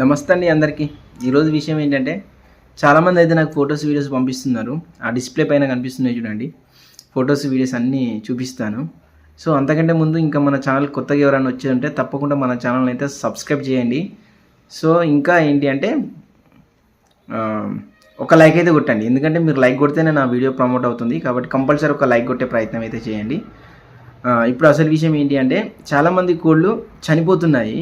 నమస్తే అండి అందరికీ. ఈరోజు విషయం ఏంటంటే చాలామంది అయితే నాకు ఫొటోస్ వీడియోస్ పంపిస్తున్నారు. ఆ డిస్ప్లే పైన కనిపిస్తున్నాయి చూడండి. ఫొటోస్ వీడియోస్ అన్నీ చూపిస్తాను. సో అంతకంటే ముందు ఇంకా మన ఛానల్ కొత్తగా ఎవరైనా వచ్చారంటే తప్పకుండా మన ఛానల్ అయితే సబ్స్క్రైబ్ చేయండి. సో ఇంకా ఏంటి అంటే ఒక లైక్ అయితే కొట్టండి. ఎందుకంటే మీరు లైక్ కొడితేనే నా వీడియో ప్రమోట్ అవుతుంది. కాబట్టి కంపల్సరీ ఒక లైక్ కొట్టే ప్రయత్నం అయితే చేయండి. ఇప్పుడు అసలు విషయం ఏంటి అంటే చాలామంది కోళ్ళు చనిపోతున్నాయి.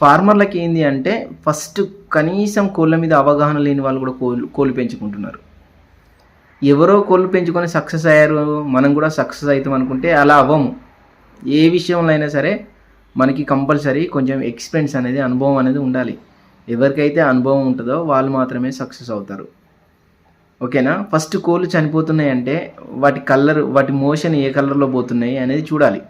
ఫార్మర్లకి ఏంటి అంటే ఫస్ట్ కనీసం కోళ్ళ మీద అవగాహన లేని వాళ్ళు కూడా కోళ్ళు కోళ్ళు పెంచుకుంటున్నారు. ఎవరో కోళ్ళు పెంచుకొని సక్సెస్ అయ్యారు మనం కూడా సక్సెస్ అవుతాం అనుకుంటే అలా అవ్వము. ఏ విషయంలో అయినా సరే మనకి కంపల్సరీ కొంచెం ఎక్స్పీరియన్స్ అనేది అనుభవం అనేది ఉండాలి. ఎవరికైతే అనుభవం ఉంటుందో వాళ్ళు మాత్రమే సక్సెస్ అవుతారు. ఓకేనా? ఫస్ట్ కోళ్ళు చనిపోతున్నాయి అంటే వాటి కలర్ వాటి మోషన్ ఏ కలర్లో పోతున్నాయి అనేది చూడాలి.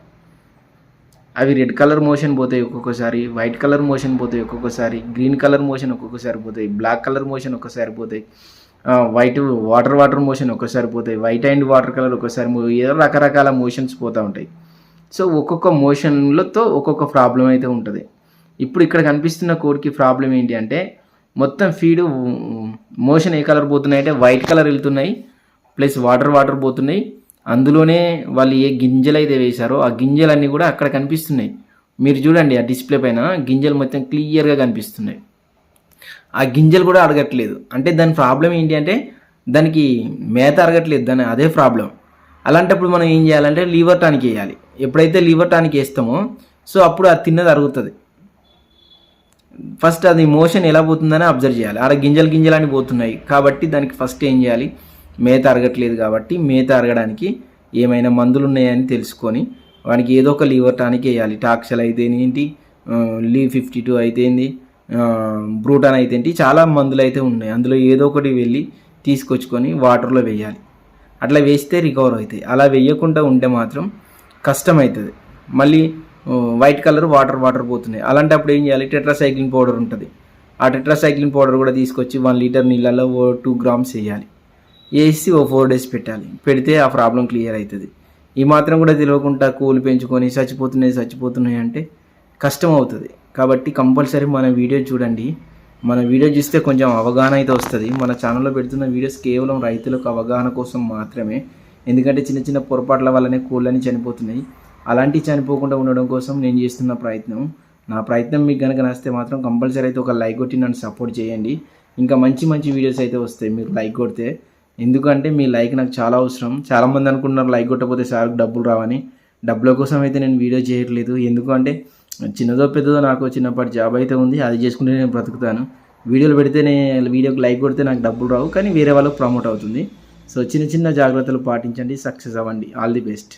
అవి రెడ్ కలర్ మోషన్ పోతాయి ఒక్కొక్కసారి వైట్ కలర్ మోషన్ పోతాయి ఒక్కొక్కసారి గ్రీన్ కలర్ మోషన్ ఒక్కొక్కసారి పోతాయి బ్లాక్ కలర్ మోషన్ ఒక్కసారి పోతాయి వైట్ వాటర్ వాటర్ మోషన్ ఒక్కసారి పోతాయి వైట్ అండ్ వాటర్ కలర్ ఒకసారి ఏదో రకరకాల మోషన్స్ పోతూ ఉంటాయి. సో ఒక్కొక్క మోషన్లతో ఒక్కొక్క ప్రాబ్లం అయితే ఉంటుంది. ఇప్పుడు ఇక్కడ కనిపిస్తున్న కోడ్కి ప్రాబ్లం ఏంటి అంటే మొత్తం ఫీడ్ మోషన్ ఏ కలర్ పోతున్నాయి అంటే వైట్ కలర్ వెళ్తున్నాయి ప్లస్ వాటర్ వాటర్ పోతున్నాయి అందులోనే వాళ్ళు ఏ గింజలు అయితే వేశారో ఆ గింజలన్నీ కూడా అక్కడ కనిపిస్తున్నాయి. మీరు చూడండి ఆ డిస్ప్లే పైన గింజలు మొత్తం క్లియర్గా కనిపిస్తున్నాయి. ఆ గింజలు కూడా అడగట్లేదు. అంటే దాని ప్రాబ్లం ఏంటి అంటే దానికి మేత అరగట్లేదు. దాని అదే ప్రాబ్లం అలాంటప్పుడు మనం ఏం చేయాలంటే లీవర్ టానిక్ వేయాలి. ఎప్పుడైతే లీవర్ టానిక్ వేస్తామో సో అప్పుడు అది తిన్నది అరుగుతుంది. ఫస్ట్ అది మోషన్ ఎలా పోతుందని అబ్జర్వ్ చేయాలి. ఆడ గింజలు గింజలు అని పోతున్నాయి. కాబట్టి దానికి ఫస్ట్ ఏం చేయాలి? మేత అరగట్లేదు కాబట్టి మేత అరగడానికి ఏమైనా మందులు ఉన్నాయని తెలుసుకొని వానికి ఏదో ఒక లీవర్ టానిక్ వేయాలి. టాక్సల్ అయితే ఏంటి? లీ ఫిఫ్టీ టూ అయితే ఏంది బ్రూటాన్ అయితే ఏంటి చాలా మందులు అయితే ఉన్నాయి. అందులో ఏదో ఒకటి వెళ్ళి తీసుకొచ్చుకొని వాటర్లో వేయాలి. అట్లా వేస్తే రికవర్ అవుతాయి. అలా వేయకుండా ఉంటే మాత్రం కష్టమవుతుంది. మళ్ళీ వైట్ కలర్ వాటర్ వాటర్ పోతున్నాయి. అలాంటప్పుడు ఏం చేయాలి? టెట్రాసైక్లిన్ పౌడర్ ఉంటుంది. ఆ టెట్రాసైక్లిన్ పౌడర్ కూడా తీసుకొచ్చి వన్ లీటర్ నీళ్ళలో టూ గ్రామ్స్ వేయాలి. వేసి ఓ ఫోర్ డేస్ పెట్టాలి. పెడితే ఆ ప్రాబ్లం క్లియర్ అవుతుంది. ఈ మాత్రం కూడా తెలియకుండా కూలి పెంచుకొని చచ్చిపోతున్నాయి చచ్చిపోతున్నాయి అంటే కష్టం అవుతుంది. కాబట్టి కంపల్సరీ మన వీడియో చూడండి. మన వీడియో చూస్తే కొంచెం అవగాహన అయితే వస్తుంది. మన ఛానల్లో పెడుతున్న వీడియోస్ కేవలం రైతులకు అవగాహన కోసం మాత్రమే. ఎందుకంటే చిన్న చిన్న పొరపాట్ల వల్లనే కోళ్ళని చనిపోతున్నాయి. అలాంటివి చనిపోకుండా ఉండడం కోసం నేను చేస్తున్న ప్రయత్నం. నా ప్రయత్నం మీకు కనుక నచ్చితే మాత్రం కంపల్సరీ అయితే ఒక లైక్ కొట్టి నన్ను సపోర్ట్ చేయండి. ఇంకా మంచి మంచి వీడియోస్ అయితే వస్తాయి. మీరు లైక్ కొడితే ఎందుకంటే మీ లైక్ నాకు చాలా అవసరం. చాలామంది అనుకుంటున్నారు లైక్ కొట్టకపోతే సార్కు డబ్బులు రావని. డబ్బుల కోసం అయితే నేను వీడియో చేయట్లేదు. ఎందుకంటే చిన్నదో పెద్దదో నాకు చిన్నప్పటి జాబ్ అయితే ఉంది. అది చేసుకుంటే నేను బ్రతుకుతాను. వీడియోలు పెడితే నేను వీడియోకి లైక్ కొడితే నాకు డబ్బులు రావు. కానీ వేరే వాళ్ళకి ప్రమోట్ అవుతుంది. సో చిన్న చిన్న జాగ్రత్తలు పాటించండి. సక్సెస్ అవ్వండి. All the best.